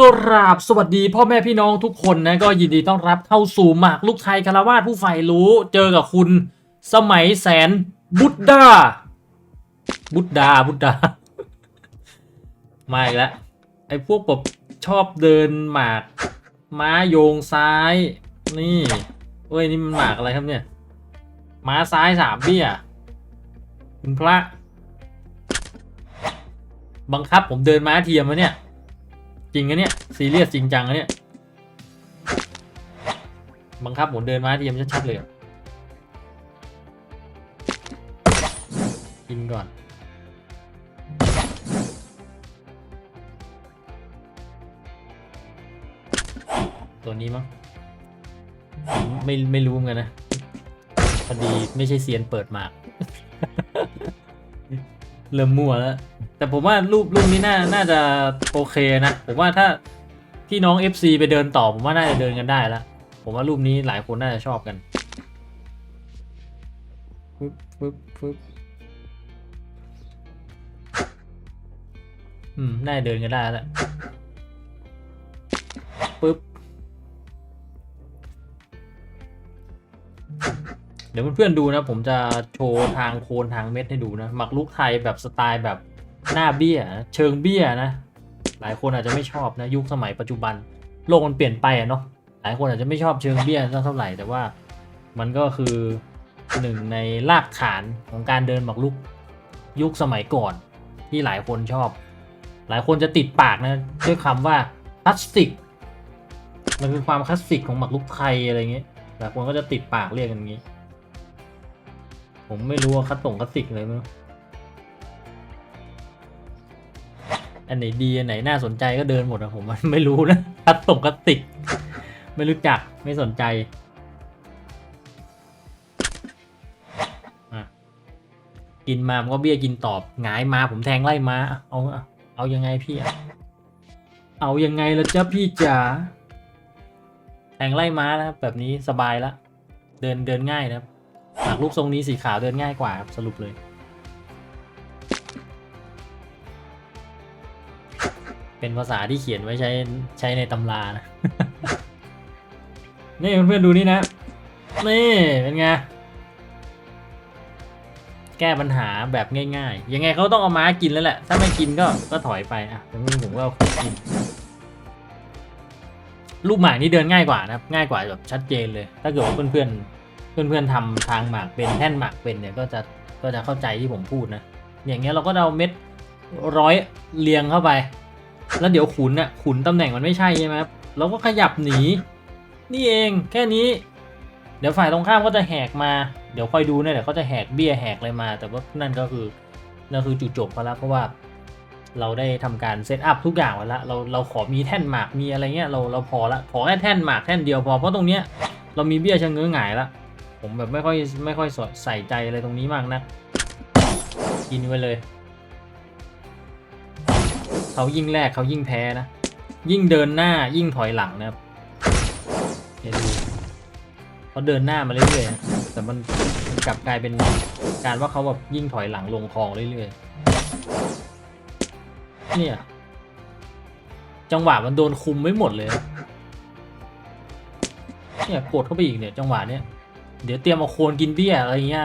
กราบสวัสดีพ่อแม่พี่น้องทุกคนนะก็ยินดีต้อนรับเข้าสู่หมากลูกไทยคารวาสผู้ใฝ่รู้เจอกับคุณสมัยแสนบุตดาบุตดาบุตดามาอีกแล้วไอ้พวกแบบชอบเดินหมาก ม้าโยงซ้าย นี่เว้ยนี่มันหมากอะไรครับเนี่ย ม้าซ้ายสามเบี้ยคุณพระ บังคับผมเดินม้าเทียมวะเนี่ย จริงอะเนี่ยซีเรียสจริงจังอะเนี่ยบังคับผมเดินมาเทียมชัดๆเลยอะกินก่อน ตัวนี้มั้งไม่ไม่รู้เหมือนกันนะพอดีไม่ใช่เซียนเปิดหมาก เริ่มมั่วแล้ว แต่ผมว่ารูปรูปนี้น่าน่าจะโอเคนะ ผมว่าถ้าพี่น้อง FC ไปเดินต่อผมว่าน่าจะเดินกันได้แล้วผมว่ารูปนี้หลายคนน่าจะชอบกันฟึบฟึบฟึบอืม น่าจะเดินกันได้แล้วปึ๊บ เดี๋ยวเพื่อนๆดูนะ ผมจะโชว์ทางโคนทางเม็ดให้ดูนะ หมักลุกไทยแบบสไตล์แบบ หน้าเบี้ย เชิงเบี้ยนะ หลายคนอาจจะไม่ชอบนะยุคสมัยปัจจุบัน โลกมันเปลี่ยนไปอะเนาะหลายคนอาจจะไม่ชอบเชิงเบี้ยสักเท่าไหร่แต่ว่ามันก็คือหนึ่งในรากฐานของการเดินหมักลุกยุคสมัยก่อนที่หลายคนชอบ หลายคนจะติดปากนะด้วยคำว่าคลาสสิกมันคือความคลาสสิกของหมักลุกไทยอะไรเงี้ยหลายคนก็จะติดปากเรียกกันอย่างนี้ ผมไม่รู้ว่าคัดตรงคัดสิกเลยมั้ง อันไหนดี อันไหนน่าสนใจก็เดินหมดอะผมไม่รู้นะคัดตรงคัดสิก ไม่รู้จักไม่สนใจกินมามันก็เบี้ยกินตอบหงายมาผมแทงไล่มาเอาเอายังไงพี่เอายังไงละจ๊ะพี่จ๋าแทงไล่ม้านะครับแบบนี้สบายละ เดินเดินง่ายนะครับหากรูปทรงนี้สีขาวเดินง่ายกว่าครับสรุปเลย เป็นภาษาที่เขียนไว้ใช้ใช้ในตำรานะนี่เพื่อนๆดูนี่นะ นี่เป็นไง แก้ปัญหาแบบง่ายๆ ยังไงเขาต้องเอาม้ากินแล้วแหละ ถ้าไม่กินก็ก็ถอยไปอะแต่มึงผมก็เอากินลูกหมากนี่เดินง่ายกว่านะครับ ง่ายกว่าแบบชัดเจนเลย ถ้าเกิดว่าเพื่อนๆ เพื่อนๆทำทางหมากเป็นแท่นหมากเป็นเนี่ยก็จะก็จะเข้าใจที่ผมพูดนะ อย่างเงี้ยเราก็เอาเม็ดร้อยเรียงเข้าไป แล้วเดี๋ยวขุนน่ะขุนตำแหน่งมันไม่ใช่ใช่ไหมครับเราก็ขยับหนี นี่เองแค่นี้ เดี๋ยวฝ่ายตรงข้ามก็จะแหกมา เดี๋ยวคอยดูเนี่ยเดี๋ยวเขาจะแหกเบี้ยแหกอะไรมา แต่ว่านั่นก็คือนั่นคือจุดจบไปแล้วเพราะว่าเราได้ทำการเซตอัพทุกอย่างไว้แล้วเราเราขอมีแท่นหมากมีอะไรเงี้ยเราเราพอละขอแค่แท่นหมากแท่นเดียวพอเพราะตรงเนี้ยเรามีเบี้ยชะเง้อหงายละผมแบบไม่ค่อยไม่ค่อยใส่ใจอะไรตรงนี้มากนะกินไปเลย เขายิ่งแรกเขายิ่งแพ้นะ ยิ่งเดินหน้ายิ่งถอยหลังนะครับเดี๋ยวดูเขาเดินหน้ามาเรื่อยๆนะแต่มันมันกลับกลายเป็นการว่าเขาแบบยิ่งถอยหลังลงคลองเรื่อยๆเนี่ยจังหวะมันโดนคุมไม่หมดเลยนะเนี่ยกดเข้าไปอีกเนี่ยจังหวะเนี้ยเดี๋ยวเตรียมเอาโคนกินเบี้ยอะไรเงี้ย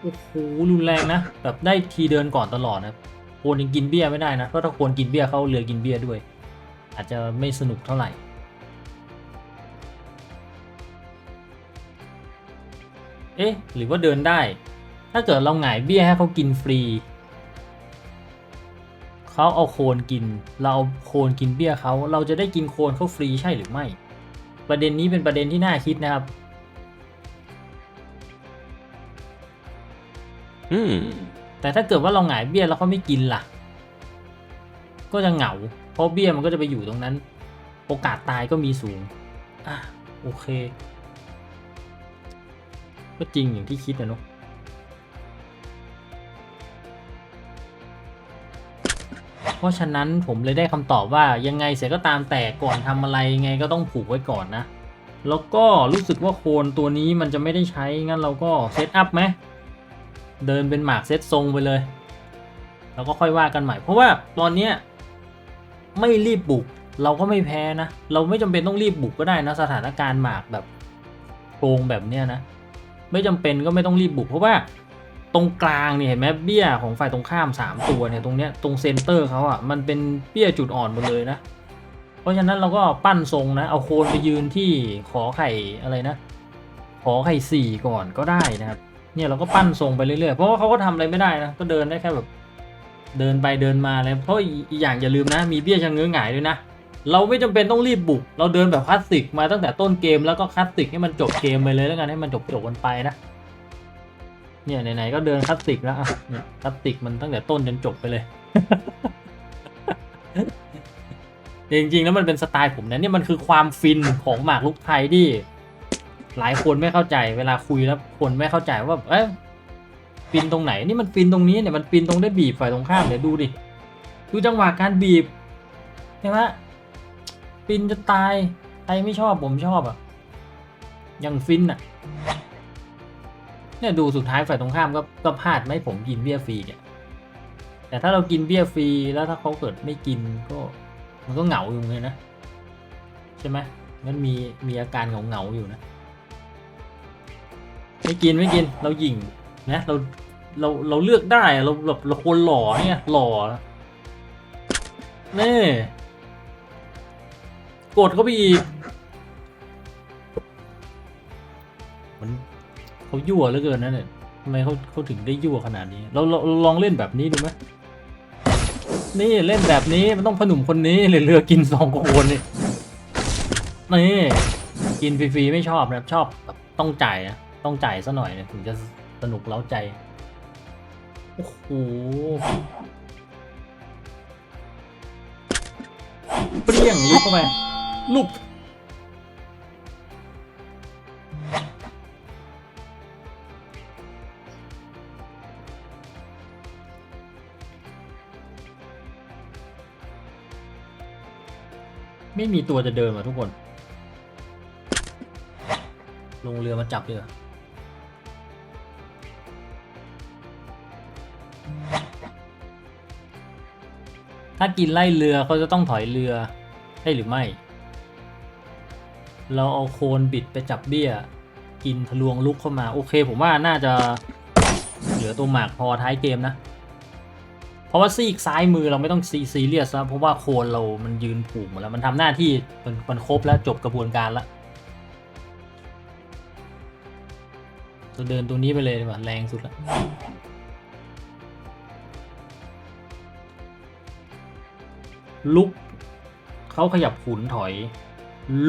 โอ้โหรุนแรงนะแบบได้ทีเดินก่อนตลอดนะ โคนยังกินเบี้ยไม่ได้นะเพราะถ้าโคนกินเบี้ยเขาเรือกินเบี้ยด้วย อาจจะไม่สนุกเท่าไหร่เอ๊ะหรือว่าเดินได้ ถ้าเกิดเราหงายเบี้ยให้เขากินฟรี เขาเอาโคนกิน เราเอาโคนกินเบี้ยเขา เราจะได้กินโคนเขาฟรีใช่หรือไม่ ประเด็นนี้เป็นประเด็นที่น่าคิดนะครับ Hmm. แต่ถ้าเกิดว่าเราหงายเบี้ยแล้วเขาไม่กินล่ะ ก็จะเหงา เพราะเบี้ยมันก็จะไปอยู่ตรงนั้น โอกาสตายก็มีสูง อะโอเค ก็จริงอย่างที่คิดนะเนอะเพราะฉะนั้นผมเลยได้คำตอบว่ายังไงเสียก็ตามแต่ก่อนทำอะไรยังไงก็ต้องผูกไว้ก่อนนะ แล้วก็รู้สึกว่าโคนตัวนี้มันจะไม่ได้ใช้งั้นเราก็เซตอัพไหม เดินเป็นหมากเซตทรงไปเลย แล้วก็ค่อยว่ากันใหม่ เพราะว่าตอนเนี้ยไม่รีบบุกเราก็ไม่แพ้นะ เราไม่จำเป็นต้องรีบบุกก็ได้นะสถานการณ์หมากแบบโกงแบบเนี้ยนะ ไม่จำเป็นก็ไม่ต้องรีบบุก เพราะว่าตรงกลางเนี่ยเห็นไหมเบี้ยของฝ่ายตรงข้ามสามตัวเนี่ยตรงเนี้ยตรงเซนเตอร์เขาอะมันเป็นเบี้ยจุดอ่อนหมดเลยนะ เพราะฉะนั้นเราก็ปั้นทรงนะ เอาโคนไปยืนที่ขอไข่อะไรนะ ขอไข่สี่ก่อนก็ได้นะครับ เนี่ยเราก็ปั้นทรงไปเรื่อยๆ เพราะว่าเขาก็ทำอะไรไม่ได้นะ ก็เดินได้แค่แบบ เดินไปเดินมาเลยเพราะอีกอย่างอย่าลืมนะ มีเบี้ยชะเง้อหงายด้วยนะ เราไม่จำเป็นต้องรีบบุก เราเดินแบบคลาสสิกมาตั้งแต่ต้นเกมแล้วก็คลาสสิกให้มันจบเกมไปเลยแล้วกันให้มันจบจบกันไปนะ เนี่ยไหนๆก็เดินคลาสสิกแล้วอะเนี่ยคลาสสิกมันตั้งแต่ต้นจนจบไปเลยจริงๆแล้วมันเป็นสไตล์ผมนะเนี่ยมันคือความฟินของหมากลุกไทยที่ หลายคนไม่เข้าใจ เวลาคุยแล้วคนไม่เข้าใจว่าเอ๊ะฟินตรงไหนนี่มันฟินตรงนี้เนี่ยมันฟินตรงได้บีบฝ่ายตรงข้ามเดี๋ยวดูดิดูจังหวะการบีบใช่ไหมฟินจะตายใครไม่ชอบผมชอบอะยังฟินอะเนี่ยดูสุดท้ายฝ่ายตรงข้ามก็ก็พลาดไม่ให้ผมกินเบี้ยฟรีเนี่ยแต่ถ้าเรากินเบี้ยฟรีแล้วถ้าเขาเกิดไม่กินก็มันก็เหงาอยู่เลยนะใช่ไหมมันมีมีอาการเหงาเหงาอยู่นะ ไม่กินไม่กินเราหยิ่งนะเราเราเราเลือกได้เราแบบเราคนหล่อเนี่ยหล่อนี่กดเขาไปอีกมันเขายั่วเหลือเกินนะเนี่ยทำไมเขาเขาถึงได้ยั่วขนาดนี้ เราเราลองเล่นแบบนี้ดูไหมนี่เล่นแบบนี้มันต้องผนุ่มคนนี้เลยเลือกกินสองคนนี่นี่กินฟรีๆไม่ชอบนะชอบแบบต้องจ่ายนะ ต้องจ่ายซะหน่อยเนี่ยถึงจะสนุกเล้าใจ โอ้โหเปรี้ยงลุกเข้าไปลุกไม่มีตัวจะเดินมาทุกคน ลงเรือมาจับดีกว่ ถ้ากินไล่เรือเขาจะต้องถอยเรือใช่หรือไม่ เราเอาโคนบิดไปจับเบี้ย กินทะลวงลุกเข้ามา โอเค ผมว่าน่าจะเหลือตัวหมากพอท้ายเกมนะ เพราะว่าซีกซ้ายมือเราไม่ต้องซีซีเรียสนะเพราะว่าโคนเรามันยืนผูกหมดแล้วมันทำหน้าที่มันมันครบแล้วจบกระบวนการแล้วเราเดินตรงนี้ไปเลยดีกว่าแรงสุดแล้ว ลุกเขาขยับขุนถอย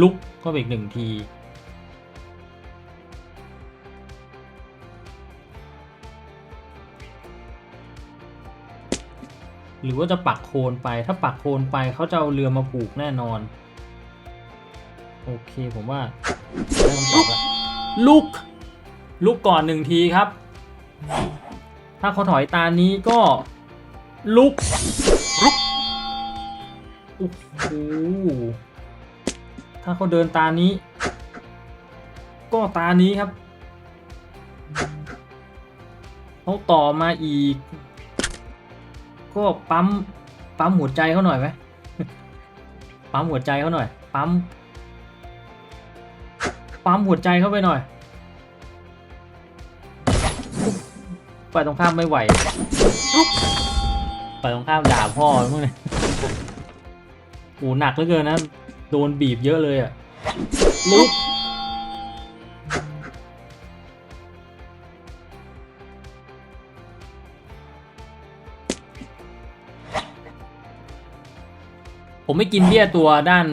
ลุกก็อีกหนึ่งที หรือว่าจะปักโคนไปถ้าปักโคนไปเขาจะเอาเรือมาผูกแน่นอน โอเคผมว่าได้คำตอบแล้วลุกลุกก่อนหนึ่งทีครับ ถ้าเขาถอยตานี้ก็ลุกลุก โอ้โหถ้าเขาเดินตานี้ ก็ตานี้ครับเขาต่อมาอีก ก็ปั๊มปั๊มหัวใจเขาหน่อยไหมปั๊มหัวใจเขาหน่อย ปั๊ม ปั๊มหัวใจเข้าไปหน่อยไปตรงข้ามไม่ไหวไปตรงข้ามด่าพ่อมั้งเนี่ย โอ้หนักเหลือเกินนะ โดนบีบเยอะเลยอะลุกผมไม่กินเบี้ยตัวด้าน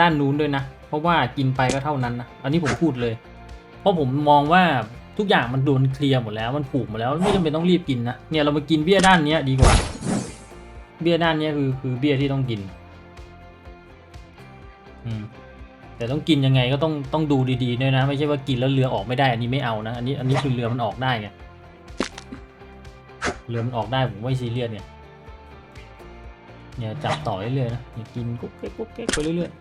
ด้านนู้นด้วยนะ เพราะว่ากินไปก็เท่านั้นนะ อันนี้ผมพูดเลย เพราะผมมองว่าทุกอย่างมันโดนเคลียร์หมดแล้วมันผูกหมดแล้ว ไม่จำเป็นต้องรีบกินนะ เนี่ยเรามากินเบี้ยด้านเนี้ยดีกว่า เบี้ยด้านเนี้ยคือคือเบี้ยที่ต้องกิน แต่ต้องกินยังไงก็ต้องต้องดูดีๆด้วยนะ ไม่ใช่ว่ากินแล้วเรือออกไม่ได้ อันนี้ไม่เอานะ อันนี้อันนี้คือเรือมันออกได้ไงเรือมันออกได้ผมไม่ซีเรียสเนี่ยเนี่ยจับต่อเรื่อยๆนะอย่ากินกุ๊กเก๊กกุ๊กเก๊กไปเรื่อยๆ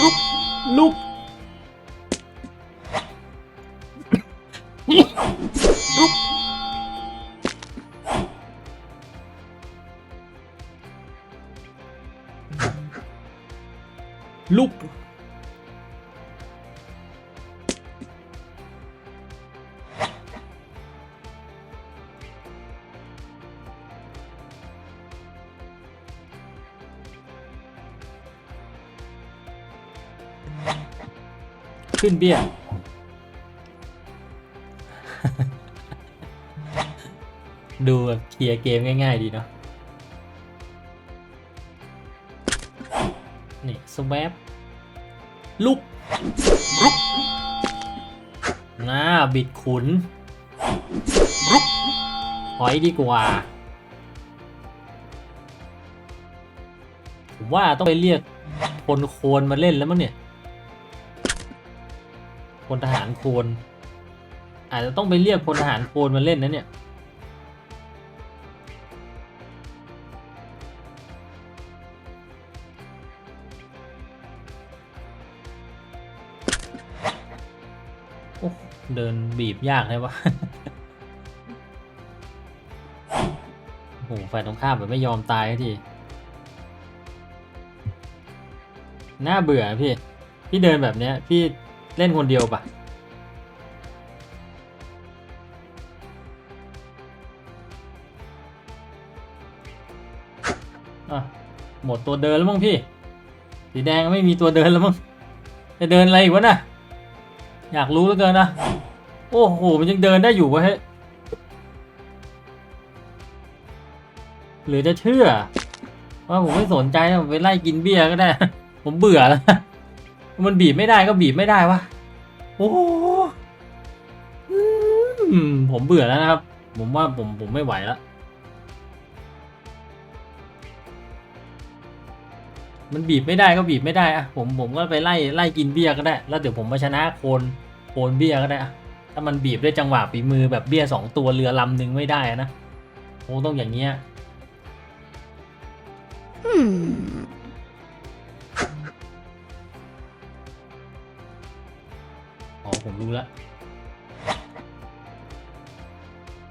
ลุกลุกลุก ขึ้นเบี้ย ดูแบบเคลียร์เกมง่าย ๆ ดีเนาะ นี่สวปลุกลุกน่าบิดขุนลุกถอยดีกว่า ผมว่าต้องไปเรียกพลโคนมาเล่นแล้วมั้งเนี่ย พลทหารโคนอาจจะต้องไปเรียกพลทหารโคนมาเล่นนะเนี่ยเดินบีบยากเลยวะโอ้โหฝ่ายตรงข้ามแบบไม่ยอมตายทีน่าเบื่อพี่ พี่เดินแบบเนี้ย พี่ เล่นคนเดียวปะอะหมดตัวเดินแล้วมั้งพี่ สีแดงไม่มีตัวเดินแล้วมั้งจะเดินอะไรอีกวะน่ะอยากรู้เหลือเกินนะ โอ้โห มันยังเดินได้อยู่วะเฮ้หรือจะเชื่อ ว่าผมไม่สนใจนะผมไปไล่กินเบียร์ก็ได้ ผมเบื่อแล้ว มันบีบไม่ได้ก็บีบไม่ได้วะ โอ้โหผมเบื่อแล้วนะครับ ผมว่าผมผมไม่ไหวแล้ว มันบีบไม่ได้ก็บีบไม่ได้อะผมผมก็ไปไล่ไล่กินเบียร์ก็ได้ แล้วเดี๋ยวผมมาชนะโคนโคนเบียร์ก็ได้อะถ้ามันบีบด้วยจังหวะฝีมือแบบเบียร์สองตัวเรือลำหนึ่งไม่ได้นะคงต้องอย่างเงี้ย Hmm. อ๋อผมรู้แล้ว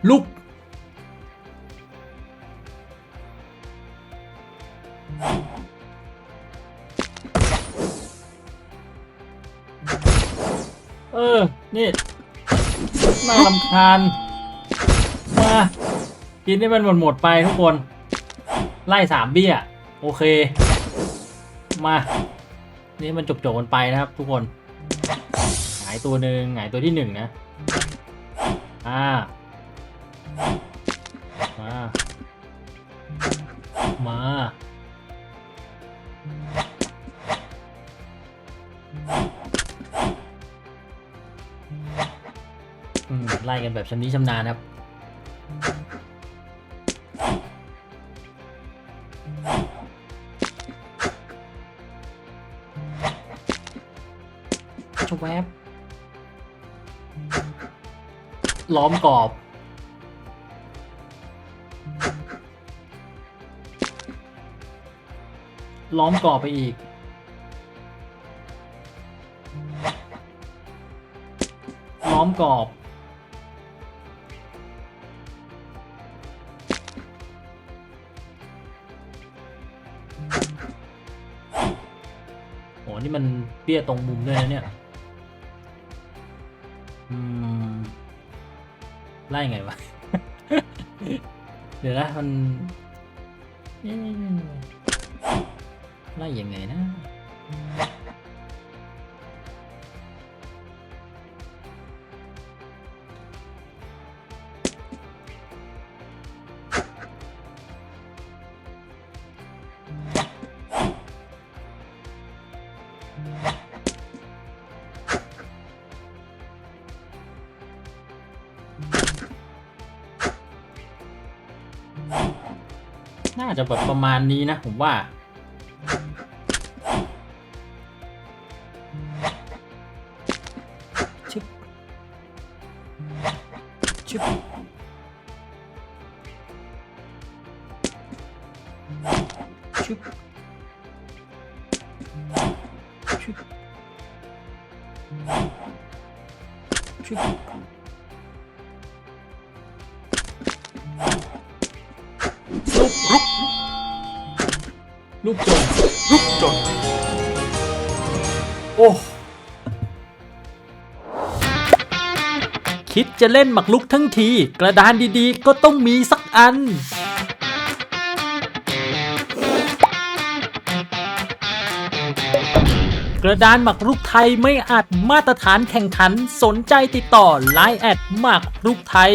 ลุกเออ นี่ น่าลำคาญ มา กินให้มันหมดหมดๆไปทุกคน ไล่สามเบี้ย โอเค มา นี่มันจบจบๆกันไปนะครับทุกคนหงายตัวหนึ่งหายตัวที่หนึ่งนะ อ่า มา มา อืม ไล่กันแบบชำนิชำนาญครับชวบ ล้อมกรอบ ล้อมกรอบไปอีก ล้อมกรอบ โห นี่มันเปี้ยตรงมุมด้วยนะเนี่ย อืม ไล่ไงวะ เดี๋ยวนะมันเอ๊ะไล่ยังไงนะน่าจะแบบประมาณนี้นะ ผมว่า ชึบ ชึบ ชึบ ชึบ ชึบ ลุกลุกลุกจนลุกจนโอ้คิดจะเล่นหมักลุกทั้งที กระดานดีๆ ก็ต้องมีสักอัน กระดานหมักรุกไทยไม่อาจมาตรฐานแข่งขันสนใจติดต่อ Line แอดหมักรุกไทย